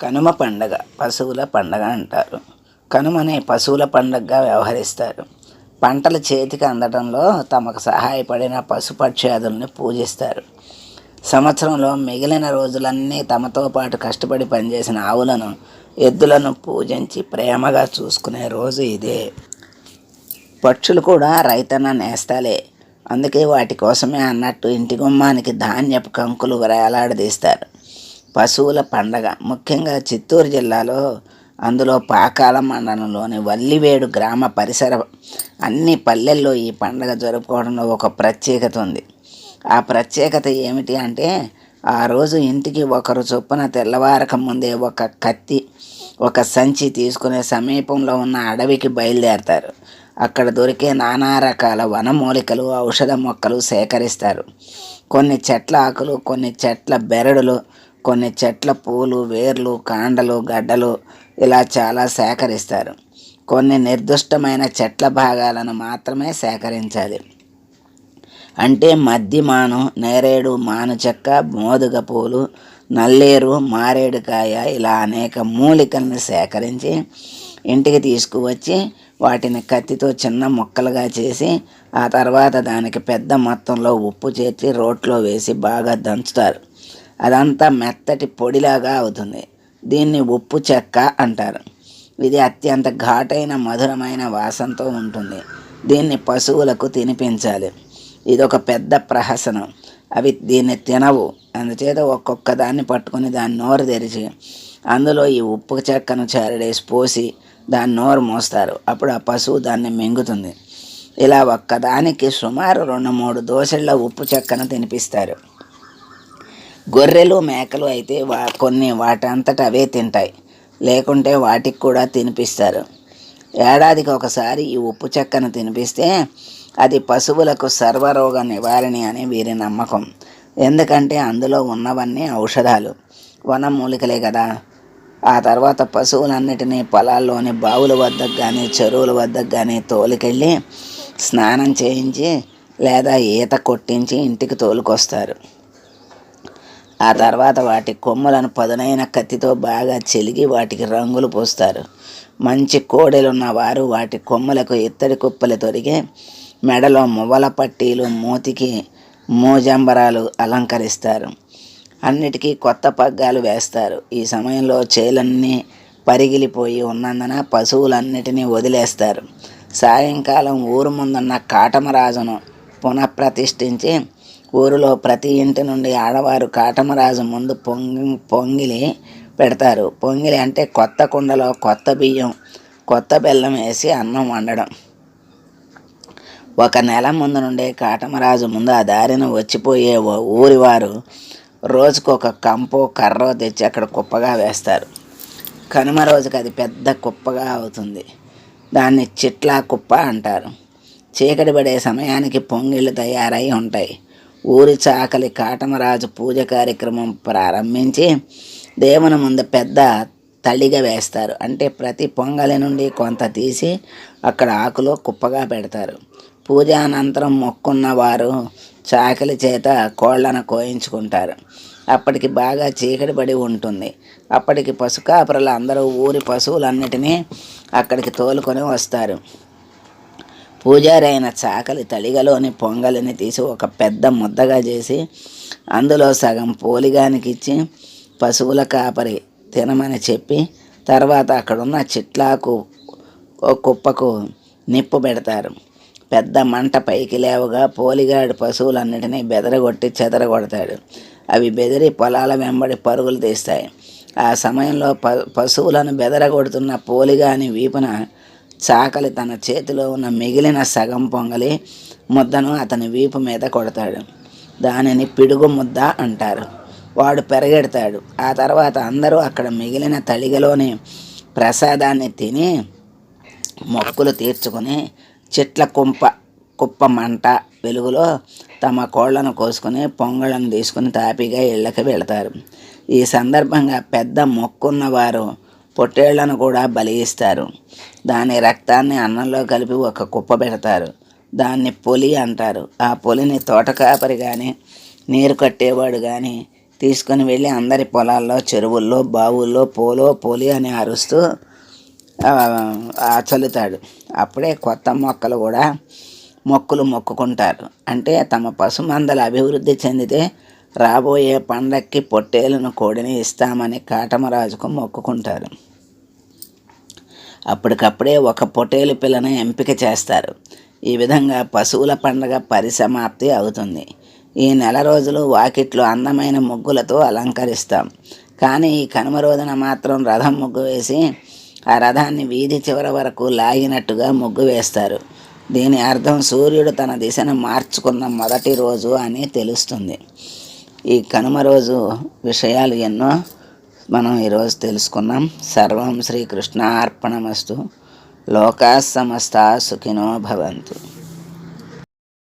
కనుమ పండగ పశువుల పండగ అంటారు. కనుమని పశువుల పండగగా వ్యవహరిస్తారు. పంటలు చేతికి అందడంలో తమకు సహాయపడిన పశుపక్ష్యాదుల్ని పూజిస్తారు. సంవత్సరంలో మిగిలిన రోజులన్నీ తమతో పాటు కష్టపడి పనిచేసిన ఆవులను ఎద్దులను పూజించి ప్రేమగా చూసుకునే రోజు ఇదే. పక్షులు కూడా రైతన్న నేస్తాలే. అందుకే వాటి కోసమే అన్నట్టు ఇంటి గుమ్మానికి ధాన్యపు కంకులు వేలాడదీస్తారు. పశువుల పండగ. ముఖ్యంగా చిత్తూరు జిల్లాలో అందులో పాకాల మండలంలోని వల్లివేడు గ్రామ పరిసర అన్ని పల్లెల్లో ఈ పండగ జరుపుకోవడంలో ఒక ప్రత్యేకత ఉంది. ఆ ప్రత్యేకత ఏమిటి అంటే ఆ రోజు ఇంటికి ఒకరు చొప్పున తెల్లవారక ముందే ఒక కత్తి ఒక సంచి తీసుకునే సమీపంలో ఉన్న అడవికి బయలుదేరతారు. అక్కడ దొరికే నానా రకాల వనమూలికలు ఔషధ మొక్కలు సేకరిస్తారు. కొన్ని చెట్ల ఆకులు కొన్ని చెట్ల బెరడులు కొన్ని చెట్ల పూలు వేర్లు కాండలు గడ్డలు ఇలా చాలా సేకరిస్తారు. కొన్ని నిర్దిష్టమైన చెట్ల భాగాలను మాత్రమే సేకరించాలి అంటే మద్దిమాను నేరేడు మాను చెక్క మోదుగ పూలు నల్లేరు మారేడుకాయ ఇలా అనేక మూలికల్ని సేకరించి ఇంటికి తీసుకువచ్చి వాటిని కత్తితో చిన్న ముక్కలుగా చేసి ఆ తర్వాత దానికి పెద్ద మొత్తంలో ఉప్పు చేర్చి రోట్లో వేసి బాగా దంచుతారు. అదంతా మెత్తటి పొడిలాగా అవుతుంది. దీన్ని ఉప్పు చెక్క అంటారు. ఇది అత్యంత ఘాటైన మధురమైన వాసనతో ఉంటుంది. దీన్ని పశువులకు తినిపించాలి. ఇది ఒక పెద్ద ప్రహసనం. అవి దీన్ని తినవు. అందుచేత ఒక్కొక్క దాన్ని పట్టుకొని దాన్ని నోరు తెరిచి అందులో ఈ ఉప్పు చెక్కను చారడేసి పోసి దాన్ని నోరు మోస్తారు. అప్పుడు ఆ పశువు దాన్ని మింగుతుంది. ఇలా ఒక్కదానికి సుమారు రెండు మూడు దోశల ఉప్పు చెక్కను తినిపిస్తారు. గొర్రెలు మేకలు అయితే వా కొన్ని వాటంతట అవే తింటాయి. లేకుంటే వాటికి కూడా తినిపిస్తారు. ఏడాదికి ఒకసారి ఈ ఉప్పు చెక్కను తినిపిస్తే అది పశువులకు సర్వరోగ నివారణి అని వీరి నమ్మకం. ఎందుకంటే అందులో ఉన్నవన్నీ ఔషధాలు. వనమూలికలే కదా. ఆ తర్వాత పశువులన్నిటినీ పొలాల్లోని బావుల వద్దకు కానీ చెరువుల వద్దకు కానీ తోలుకెళ్ళి స్నానం చేయించి లేదా ఈత కొట్టించి ఇంటికి తోలుకొస్తారు. ఆ తర్వాత వాటి కొమ్ములను పదునైన కత్తితో బాగా చెలిగి వాటికి రంగులు పూస్తారు. మంచి కోడెలున్న వారు వాటి కొమ్ములకు ఇత్తడి కుప్పలు తొరిగి మెడలో మువ్వల పట్టీలు మూతికి మోజంబరాలు అలంకరిస్తారు. అన్నిటికీ కొత్త పగ్గాలు వేస్తారు. ఈ సమయంలో చేలన్నీ పరిగిలిపోయి ఉన్నందున పశువులన్నిటినీ వదిలేస్తారు. సాయంకాలం ఊరు ముందున్న కాటమరాజును పునఃప్రతిష్ఠించి ఊరిలో ప్రతి ఇంటి నుండి ఆడవారు కాటమరాజు ముందు పొంగి పొంగిలి పెడతారు. పొంగిలి అంటే కొత్త కుండలో కొత్త బియ్యం కొత్త బెల్లం వేసి అన్నం వండడం. ఒక నెల ముందు నుండే కాటమరాజు ముందు ఆ దారిన వచ్చిపోయే ఊరివారు రోజుకు ఒక కంపో కర్రో తెచ్చి అక్కడ కుప్పగా వేస్తారు. కనుమ రోజుకి అది పెద్ద కుప్పగా అవుతుంది. దాన్ని చిట్లా కుప్ప అంటారు. చీకటి పడే సమయానికి పొంగిళ్ళు తయారై ఉంటాయి. ఊరి చాకలి కాటమరాజు పూజ కార్యక్రమం ప్రారంభించి దేవుని ముందు పెద్ద తళిగా వేస్తారు. అంటే ప్రతి పొంగలి నుండి కొంత తీసి అక్కడ ఆకులో కుప్పగా పెడతారు. పూజ అనంతరం మొక్కున్న వారు చాకలి చేత కోళ్ళను కోయించుకుంటారు. అప్పటికి బాగా చీకటి పడి ఉంటుంది. అప్పటికి పశుకాపురలు అందరూ ఊరి పశువులన్నిటినీ అక్కడికి తోలుకొని వస్తారు. పూజారి అయిన చాకలి తడిగలోని పొంగలిని తీసి ఒక పెద్ద ముద్దగా చేసి అందులో సగం పోలిగానికి ఇచ్చి పశువుల కాపరి తినమని చెప్పి తర్వాత అక్కడున్న చిట్లాకు ఓ కుప్పకు నిప్పు పెడతారు. పెద్ద మంట పైకి లేవగా పోలిగాడు పశువులన్నిటినీ బెదరగొట్టి చెదరగొడతాడు. అవి బెదిరి పొలాల వెంబడి పరుగులు తీస్తాయి. ఆ సమయంలో ప పశువులను బెదరగొడుతున్న పోలిగాని వీపున చాకలి తన చేతిలో ఉన్న మిగిలిన సగం పొంగలి ముద్దను అతని వీపు మీద కొడతాడు. దానిని పిడుగు ముద్ద అంటారు. వాడు పెరగెడతాడు. ఆ తర్వాత అందరూ అక్కడ మిగిలిన తడిగలోని ప్రసాదాన్ని తిని మొక్కులు తీర్చుకొని చెట్ల కుంప కుప్ప మంట వెలుగులో తమ కోళ్ళను కోసుకుని పొంగళ్ళను తీసుకుని తాపిగా ఇళ్ళకి వెళతారు. ఈ సందర్భంగా పెద్ద మొక్కున్న వారు పొట్టేళ్ళను కూడా బలి ఇస్తారు దాని రక్తాన్ని అన్నంలో కలిపి ఒక కుప్ప పెడతారు. దాన్ని పొలి అంటారు. ఆ పొలిని తోటకాపరి కానీ నీరు కట్టేవాడు కానీ తీసుకొని వెళ్ళి అందరి పొలాల్లో చెరువుల్లో బావుల్లో పోలో పోలి అని అరుస్తూ ఆ, చల్లుతాడు. అప్పుడే కొత్త మొక్కలు కూడా మొక్కులు మొక్కుకుంటారు. అంటే తమ పశుమందలు అభివృద్ధి చెందితే రాబోయే పండక్కి పొట్టేలను కోడిని ఇస్తామని కాటమరాజుకు మొక్కుకుంటారు. అప్పటికప్పుడే ఒక పొటేలు పిల్లను ఎంపిక చేస్తారు. ఈ విధంగా పశువుల పండగ పరిసమాప్తి అవుతుంది. ఈ నెల రోజులు వాకిట్లు అందమైన ముగ్గులతో అలంకరిస్తాం. కానీ ఈ కనుమ రోజున మాత్రం రథం ముగ్గు వేసి ఆ రథాన్ని వీధి చివర వరకు లాగినట్టుగా ముగ్గు వేస్తారు. దీని అర్థం సూర్యుడు తన దిశను మార్చుకున్న మొదటి రోజు అని తెలుస్తుంది. ఈ కనుమ రోజు విషయాలు ఎన్నో మనం ఈరోజు తెలుసుకున్నాం. సర్వం శ్రీకృష్ణ అర్పణమస్తు లోకా సమస్త సుఖినో భవంతు.